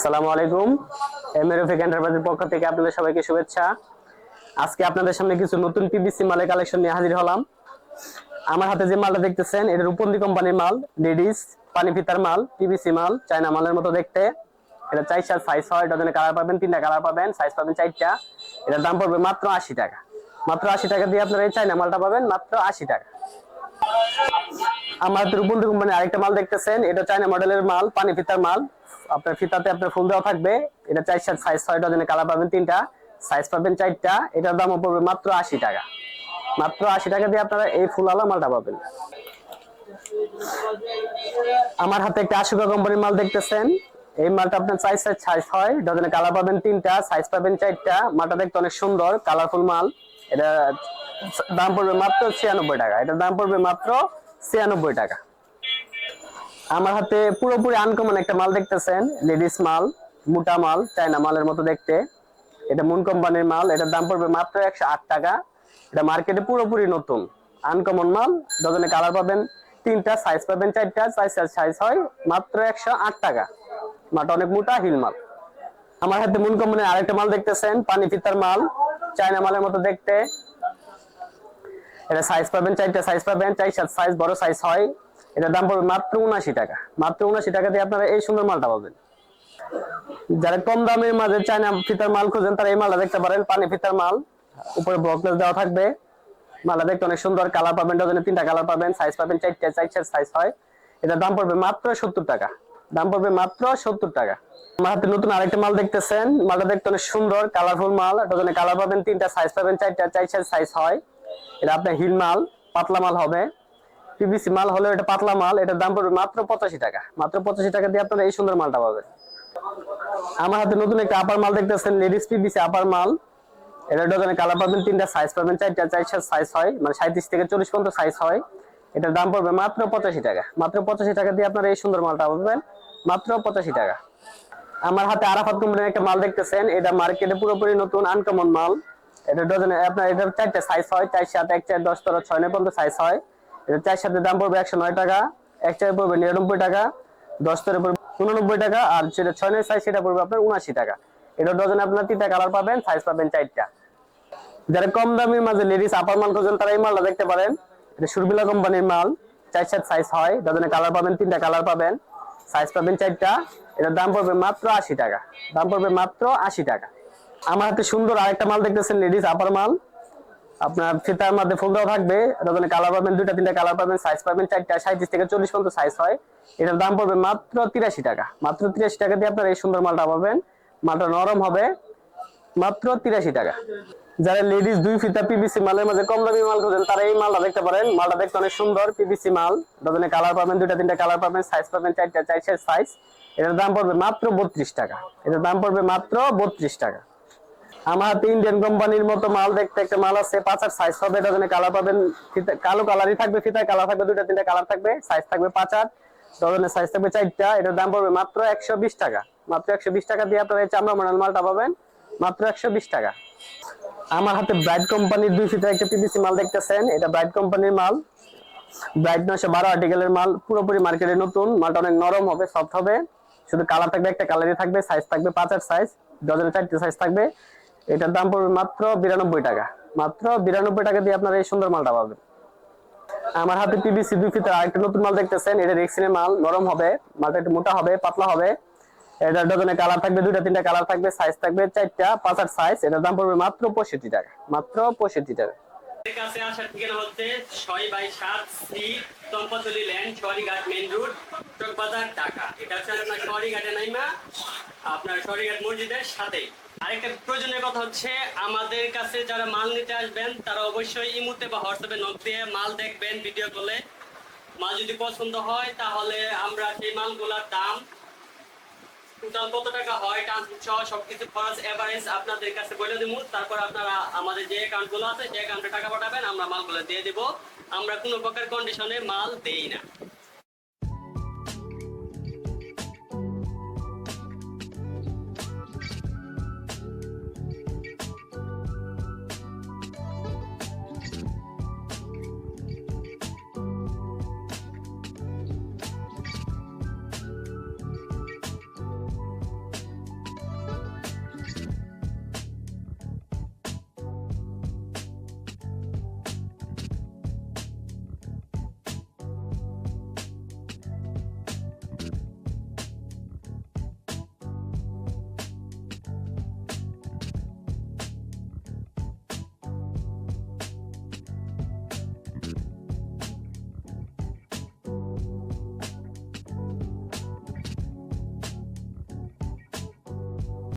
আসসালামু আলাইকুম। এমএরএফ এন্টারপ্রাইজের পক্ষ থেকে আপনাদের সবাইকে শুভেচ্ছা। আজকে আপনাদের সামনে কিছু নতুন পিবিসি মালের কালেকশন নিয়ে হাজির হলাম। আমার হাতে যে মালটা দেখতেছেন এটা রূপন্দি কোম্পানির মাল লেডিস পানি ফিতার মাল পিবিসি মাল, চায়না মালের মতো দেখতে। এটা চার সাত সাইজ হয় ডজনে কালার পাবেন, তিনটা কালার পাবেন সাইজ পাবেন চারটা। এটার দাম পড়বে মাত্র আশি টাকা। মাত্র আশি টাকা দিয়ে আপনারা এই চায়না মালটা পাবেন, মাত্র আশি টাকা। আমার রূপন্দি কোম্পানির আরেকটা মাল দেখতেছেন, এটা চায়না মডেলের মাল, পানি ফিতার মাল। আপনার ফিতাতে আপনার ফুল দেওয়া থাকবে। এটা চার সাত, সাইজ ছয় ডজনে কালার পাবেন তিনটা। সাইজ পাবেন চারটা। এটার দামও পড়বে মাত্র আশি টাকা। মাত্র আশি টাকা দিয়ে আপনারা এই ফুলালা মালটা পাবেন। আমার হাতে একটা আশুকা কোম্পানির মাল দেখতেছেন। এই মালটা আপনার সাইজ সাইজ হয় ডজনে কালার পাবেন তিনটা, সাইজ পাবেন চারটা। মালটা দেখতে অনেক সুন্দর, কালারফুল মাল। এটা দাম পড়বে মাত্র ছিয়ানব্বই টাকা। এটার দাম পড়বে মাত্র ছিয়ানব্বই টাকা। আমার হাতে পুরোপুরি আনকমন একটা মাল দেখতেছেন লেডিস মাল, মোটা মাল, চায়না মালের মতো দেখতে। এটা মুন কোম্পানির মাল, এটার দাম পড়বে মাত্র একশো আট টাকা। এটা মার্কেটে পুরোপুরি নতুন। আনকমন মাল ডজনে কালার পাবেন, তিনটা সাইজ পাবেন চারটা সাইজ সাইজ হয় মাত্র একশো আট টাকা। মালটা অনেক মোটা, হিল মাল। আমার হাতে মুন কোম্পানির আরেকটা মাল দেখতেছেন, পানি ফিতার মাল, চায়না মালের মতো দেখতে। এটা সাইজ পাবেন, চারটা সাইজ পাবেন চার সাইজ বড় সাইজ হয়। এটার দাম পড়বে মাত্র উনাশি টাকা। মাত্র উনাশি টাকা দিয়ে আপনারা এই সুন্দর মালটা পাবেন। যারা কম দামের মাঝে চায়না ফিতার মাল খুঁজেন, তারা এই মালটা দেখতে পারেন। পানি ফিতার মাল, উপরে ব্লকলেস দেওয়া থাকবে। মালটা দেখতে অনেক সুন্দর কালার পাবেন ডজনে তিনটা কালার পাবেন সাইজ পাবেন, চারটা, চার সাইজ হয়। এটার দাম পড়বে মাত্র সত্তর টাকা। দাম পড়বে মাত্র সত্তর টাকা। আমার হাতে নতুন আরেকটা মাল দেখতেছেন। মালটা দেখতে অনেক সুন্দর কালারফুল মাল। ডজনে কালার পাবেন, তিনটা সাইজ পাবেন, চারটা, চার সাইজ হয়। এটা আপনার হিল মাল, পাতলা মাল হবে। পিভিসি মাল হলেও এটা পাতলা মাল, এটার দাম পড়বে মাত্র পঁচাশি টাকা। মাত্র পঁচাশি টাকা দিয়ে আপনারা এই সুন্দর মালটা পাবেন। আমার হাতে নতুন একটা আপার মাল দেখতেছেন লেডিস পিভিসি আপার মাল। এটা ডজনে কালার পাবেন, তিনটা সাইজ পাবেন, চারটা চার সাইজ হয় মানে সাঁত্রিশ থেকে চল্লিশ পর্যন্ত সাইজ হয়। এটার দাম পড়বে মাত্র পঁচাশি টাকা। মাত্র পঁচাশি টাকা দিয়ে আপনারা এই সুন্দর মালটা পাবেন, মাত্র পঁচাশি টাকা। আমার হাতে আরাফাত কোম্পানির একটা মাল দেখতেছেন, এটা মার্কেটে পুরোপুরি নতুন আনকমন মাল। এটা ডজনে আপনার এটা চারটা সাইজ হয় চার সাত, এক চার, দশ তেরো, ছয়, নয় পর্যন্ত সাইজ হয়। এটা চার সাথে দাম পড়বে একশো নয় টাকা, এক চার পড়বে নিরানব্বই টাকা, দশ তেরো পড়বে উননব্বই টাকা, আর যেটা ছয় নয় সাইজ সেটা পড়বে আপনার উনাশি টাকা। এটা ডজনে আপনার তিনটা কালার পাবেন সাইজ পাবেন চারটা। যারা কম দামের মাঝে লেডিস আপার মাল খোঁজেন, তারা এই মালটা দেখতে পারেন। এটা সুরবিলা কোম্পানির মাল, চার সাত সাইজ হয় ডজনে কালার পাবেন, তিনটা কালার পাবেন। সাইজ পাবেন চারটা, এটার দাম পড়বে মাত্র আশি টাকা। দাম পড়বে মাত্র আশি টাকা। আমার হাতে সুন্দর আরেকটা মাল দেখতেছেন লেডিস আপার মাল আপনার ফিতার মধ্যে ফুল দেওয়া থাকবে। ডজনে কালার পাবেন, দুইটা, তিনটা কালার পাবেন সাইজ পাবেন, চারটা সাঁত্রিশ থেকে চল্লিশ পর্যন্ত সাইজ হয়। এটার দাম পড়বে মাত্র তিরাশি টাকা। মাত্র তিরাশি টাকা দিয়ে আপনারা এই সুন্দর মালটা পাবেন। মালটা নরম হবে, মাত্র তিরাশি টাকা। যারা লেডিস দুই ফিতা পিবিসি মালের মাঝে কম দামি মাল খোঁজেন, তারা এই মালটা দেখতে পারেন। মালটা দেখতে অনেক সুন্দর পিবিসি মাল। ডজনে কালার পাবেন, দুইটা, তিনটা কালার পাবেন সাইজ পাবেন, চারটা, চার সাইজ এটার দাম পড়বে মাত্র বত্রিশ টাকা। এটার দাম পড়বে মাত্র বত্রিশ টাকা। আমার ইন্ডিয়ান কোম্পানির মতো মাল দেখতে একটা মাল আছে পাঁচ আর সাইজ হবে ডজনে কালার পাবেন। কালো কালারই থাকবে কালার থাকবে তিনটা কালার থাকবে সাইজ থাকবে পাঁচ আর ডজনের সাইজ থাকবে চারটা, এটার দাম পড়বে মাত্র একশো বিশ টাকা। মাত্র একশো বিশ টাকা দিয়ে আপনারা চামড়া মডেল মালটা পাবেন, মাত্র একশো বিশ টাকা। আমার হাতে ব্রাইট কোম্পানির দুই একটা মাল দেখতেছেন, এটা ব্রাইট কোম্পানির মাল। ব্রাইট বারো আর্টিকেলের মাল, পুরোপুরি মার্কেটে নতুন, মালটা অনেক নরম হবে সফট হবে। শুধু কালার থাকবে, একটা কালারই থাকবে সাইজ থাকবে পাঁচের সাইজ ডজনের চারটে সাইজ থাকবে। এটার দাম পড়বে মাত্র বিরানব্বই টাকা। মাত্র বিরানব্বই টাকা দিয়ে আপনারা এই সুন্দর মালটা পাবেন। আমার হাতে পিভিসি দুই ফিটার আরেকটা নতুন মাল দেখতেছেন। এটা রেক্সিনের মাল, নরম হবে, মালটা একটু মোটা হবে, পাতলা হবে। এটা ডজনে কালার থাকবে, দুইটা, তিনটা কালার থাকবে সাইজ থাকবে, চারটা, পাঁচ আট সাইজ এটার দাম পড়বে মাত্র পঁয়ষট্টি টাকা, মাত্র পঁয়ষট্টি টাকা। আপনার শহরীঘাট মসজিদের সাথে আরেকটা প্রয়োজনীয় কথা হচ্ছে, আমাদের কাছে যারা মাল নিতে আসবেন, তারা অবশ্যই ইমুতে বা হোয়াটসঅ্যাপে নক দিয়ে মাল দেখবেন ভিডিও কলে মাল যদি পছন্দ হয়, তাহলে আমরা সেই মালগুলোর দাম টোটাল কত টাকা হয় ট্রান্সপোর্ট সহ সবকিছু খরচ এভারেজ আপনাদের কাছে বলে দিব। তারপর আপনারা আমাদের যে অ্যাকাউন্টগুলো আছে সেই অ্যাকাউন্টে টাকা পাঠাবেন, আমরা মালগুলো দিয়ে দিব। আমরা কোনো প্রকার কন্ডিশনে মাল দেই না।